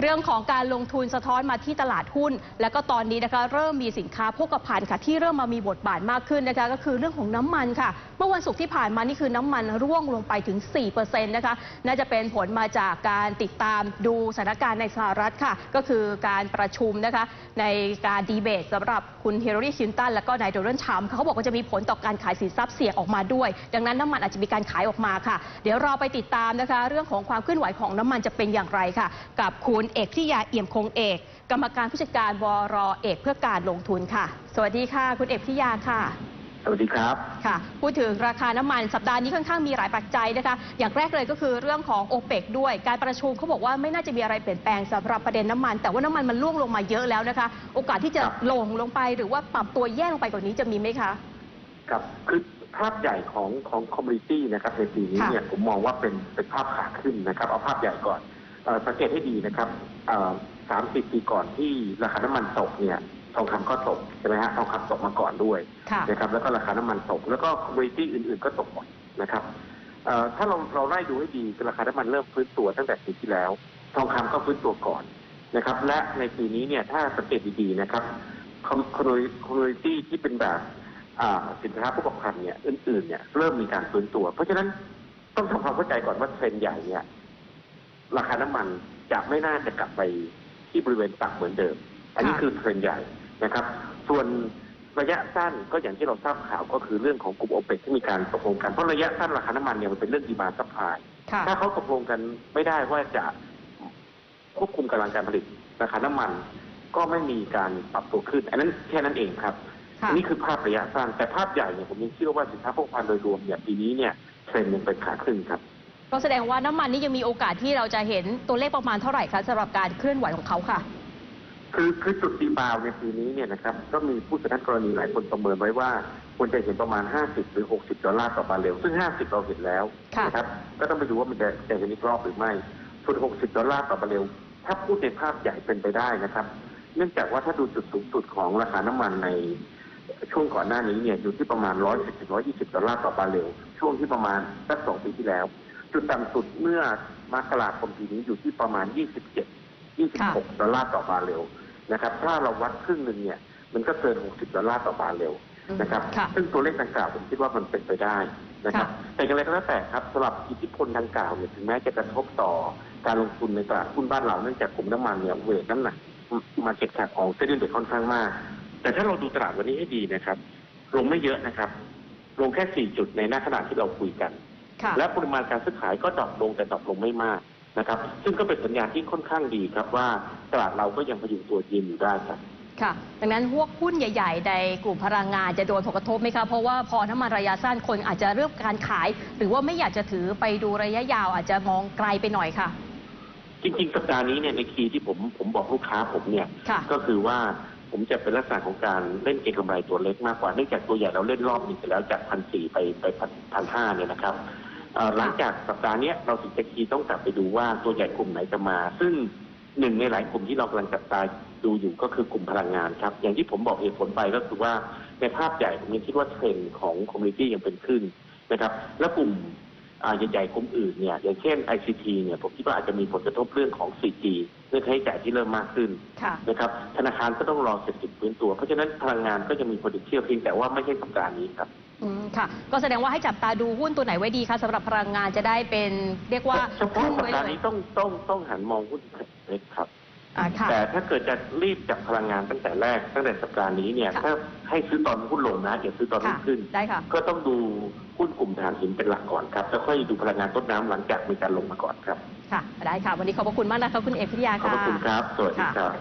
เรื่องของการลงทุนสะท้อนมาที่ตลาดหุ้น แล้วก็ตอนนี้นะคะเริ่มมีสินค้าโภคภัณฑ์ค่ะที่เริ่มมามีบทบาทมากขึ้นนะคะก็คือเรื่องของน้ำมันค่ะ เมื่อวันศุกร์ที่ผ่านมานี่คือน้ำมันร่วงลงไปถึง 4%นะคะน่าจะเป็นผลมาจากการติดตามดูสถานการณ์ในสหรัฐค่ะ ก็คือการประชุมนะคะในการดีเบตสำหรับคุณเฮ l รี่คินตันและก็นายโดนัลด์ทรัมป์เขาบอกว่าจะมีผลต่อการขายสินทรัพย์เสี่ยงออกมาด้วย ดังนั้นน้ำมันอาจจะมีการขายออกมาค่ะ เดี๋ยวเราไปติดตามนะคะ เรื่องของความเคลื่อนไหวของน้ำมันจะเป็นอย่างไรค่ะ กับคุณเอกที่ยาเอี่ยมคงเอก กรรมการผู้จัดการวรเอกเพื่อการลงทุนค่ะ สวัสดีค่ะ คุณเอกที่ยาค่ะสวัสดีครับค่ะ พูดถึงราคาน้ำมันสัปดาห์นี้ค่อนข้างมีหลายปัจจัยนะคะ อย่างแรกเลยก็คือเรื่องของโอเปกด้วย การประชุมเขาบอกว่าไม่น่าจะมีอะไรเปลี่ยนแปลงสำหรับประเด็นน้ำมัน แต่ว่าน้ำมันมันล่วงลงมาเยอะแล้วนะคะ โอกาสที่จะครับลงลงไปหรือว่าปรับตัวแย่ลงไปกว่านี้จะมีไหมคะ ครับคือภาพใหญ่ของของคอมมูนิตี้นะครับในปีนี้ค่ะเนี่ยผมมองว่าเป็นเป็นภาพขาขึ้นนะครับ เอาภาพใหญ่ก่อนเอ่อ สังเกตให้ดีนะครับสามสิบปีก่อนที่ราคาน้ำมันตกเนี่ยทองคำก็ตกใช่ไหมฮะทองคำตกมาก่อนด้วยค่ะนะครับแล้วก็ราคาน้ำมันตก แล้วก็คอมมูนิตี้อื่นๆก็ตกหมดนะครับเอ่อถ้าเราเราไล่ดูให้ดีราคาน้ำมันเริ่มฟื้นตัวตั้งแต่ปีที่แล้ว ทองคำก็ฟื้นตัวก่อนนะครับ และในปีนี้เนี่ยถ้าสังเกตดีๆนะครับคอมคอมมูนิตี้ที่เป็นแบบอ่าสินค้าผู้ประกอบการเนี่ยอื่นๆเนี่ยเริ่มมีการฟื้นตัว เพราะฉะนั้นต้องทำความเข้าใจก่อนว่าเทรนด์ใหญ่เนี่ย ราคาน้ำมันจะไม่น่าจะกลับไปที่บริเวณต่ำเหมือนเดิม อันนี้ค่ะคือเทรนด์ใหญ่นะครับ ส่วนระยะสั้นก็อย่างที่เราทราบข่าวก็คือเรื่องของกลุ่มโอเปกที่มีการตกลงกัน เพราะระยะสั้นราคาน้ำมันเนี่ยมันเป็นเรื่องดีมาซัพพลายค่ะถ้าเขาตกลงกันไม่ได้ว่าจะควบคุมกำลังการผลิตราคาน้ำมัน ก็ไม่มีการปรับตัวขึ้น อันนั้นแค่นั้นเองครับค่ะนี่คือภาพระยะสั้นแต่ภาพใหญ่เนี่ยผมยังเชื่อว่าสินค้าโภคภัณฑ์โดยรวมเนี่ยปีนี้เนี่ยเทรนด์ยังเป็นขาขึ้นครับ ก็แสดงว่าน้ำมันนี่ยังมีโอกาสที่เราจะเห็นตัวเลขประมาณเท่าไหร่คะสำหรับการเคลื่อนไหวของเขาค่ะ คือคือจุดดีบาวในปีนี้เนี่ยนะครับก็มีผู้เสนอกรณีหลายคนประเมินไว้ว่าควรจะเห็นประมาณ 50 หรือ 60 ดอลลาร์ต่อบาร์เรลซึ่ง 50 เราเห็นแล้วค่ะนะครับก็ต้องไปดูว่ามันจะจะเห็นอีกรอบหรือไม่ส่วน60 ดอลลาร์ต่อบาร์เรลถ้าพูดในภาพใหญ่เป็นไปได้นะครับ เนื่องจากว่าถ้าดูจุดสูงสุดของราคาน้ำมันในช่วงก่อนหน้านี้เนี่ยอยู่ที่ประมาณ 110ถึง120 ดอลลาร์ต่อบาร์เรลช่วงที่ประมาณสักสองปีที่แล้ว จุดต่ำสุดเมื่อมกราคมปีนี้อยู่ที่ประมาณ 27 26 ดอลลาร์ต่อบาร์เรลนะครับ ถ้าเราวัดครึ่งหนึ่งเนี่ย มันก็เกิน 60 ดอลลาร์ต่อบาร์เรลนะครับค่ะซึ่งตัวเลขดังกล่าวผมคิดว่ามันเป็นไปได้นะครับค่ะแต่อย่างไรก็แล้วแต่ครับสำหรับอิทธิพลดังกล่าวเนี่ยถึงแม้จะกระทบต่อการลงทุนในตลาดหุ้นบ้านเราเนื่องจากกลุ่มน้ำมันเนี่ยเวทน้ำหนักมาเก็ตแคปของเซ็นด์เด็ค่อนข้างมาก แต่ถ้าเราดูตลาดวันนี้ให้ดีนะครับ ลงไม่เยอะนะครับ ลงแค่ 4 จุดในหน้าขณะที่เราคุยกันค่ะ และปริมาณการซื้อขายก็ดรอปลงแต่ดรอปลงไม่มากนะครับ ซึ่งก็เป็นสัญญาณที่ค่อนข้างดีครับว่าตลาดเราก็ยังพยุงตัวยืนอยู่ได้ครับค่ะดังนั้นพวกหุ้นใหญ่ ๆ ในกลุ่มพลังงานจะโดนผลกระทบไหมคะ เพราะว่าพอน้ำมันระยะสั้นคนอาจจะเริ่มการขาย หรือว่าไม่อยากจะถือไปดูระยะยาวอาจจะมองไกลไปหน่อยค่ะ จริงๆ สัปดาห์นี้เนี่ยในคีย์ที่ผมผมบอกลูกค้าผมเนี่ยค่ะก็คือว่าผมจะเป็นลักษณะของการเล่นเก็งกำไรตัวเล็กมากกว่า เนื่องจากตัวใหญ่เราเล่นรอบนี้ไปแล้วจากพันสี่ไปไปพันห้าเนี่ยนะครับเอ่อ หลังจากสัปดาห์เนี้ยเราถึงจะคีย์ต้องกลับไปดูว่าตัวใหญ่กลุ่มไหนจะมา ซึ่งหนึ่งในหลายกลุ่มที่เรากำลังจับตาดูอยู่ก็คือกลุ่มพลังงานครับ อย่างที่ผมบอกเหตุผลไปก็คือว่าในภาพใหญ่ผมยังคิดว่าเทรนด์ของคอมมูนิตี้ยังเป็นขึ้นนะครับ และกลุ่มอ่าใหญ่ๆกลุ่มอื่นเนี่ยอย่างเช่น ICT เนี่ยผมคิดว่าอาจจะมีผลกระทบเรื่องของ 4G เรื่องค่าใช้จ่ายที่เริ่มมากขึ้นค่ะนะครับธนาคารก็ต้องรอเศรษฐกิจฟื้นตัว เพราะฉะนั้นพลังงานก็จะมี potential เพียงแต่ว่าไม่ใช่สัปดาห์นี้ครับ อืมค่ะ ก็แสดงว่าให้จับตาดูหุ้นตัวไหนไว้ดีคะสำหรับพลังงานจะได้เป็นเรียกว่าเฉพาะขึ้นสัปไว้ดาห์เลยนี้ต้องต้องต้องหันมองหุ้นเล็กครับ อ่าค่ะ แต่ถ้าเกิดจะรีบจับพลังงานตั้งแต่แรกตั้งแต่สัปดาห์นี้เนี่ยค่ะ ถ้าให้ซื้อตอนหุ้นลงนะอย่าซื้อตอนหุ้ค่ะนขึ้น ได้ค่ะ ก็ต้องดูหุ้นกลุ่มถ่านหินเป็นหลักก่อนครับแล้วค่อยดูพลังงานต้นน้ำหลังจากมีการลงมาก่อนครับค่ะ ได้ค่ะ วันนี้ขอบพระคุณมากนะคะคุณเอกพิทยาขอบค่ะ พระคุณครับ สวัสดีครับ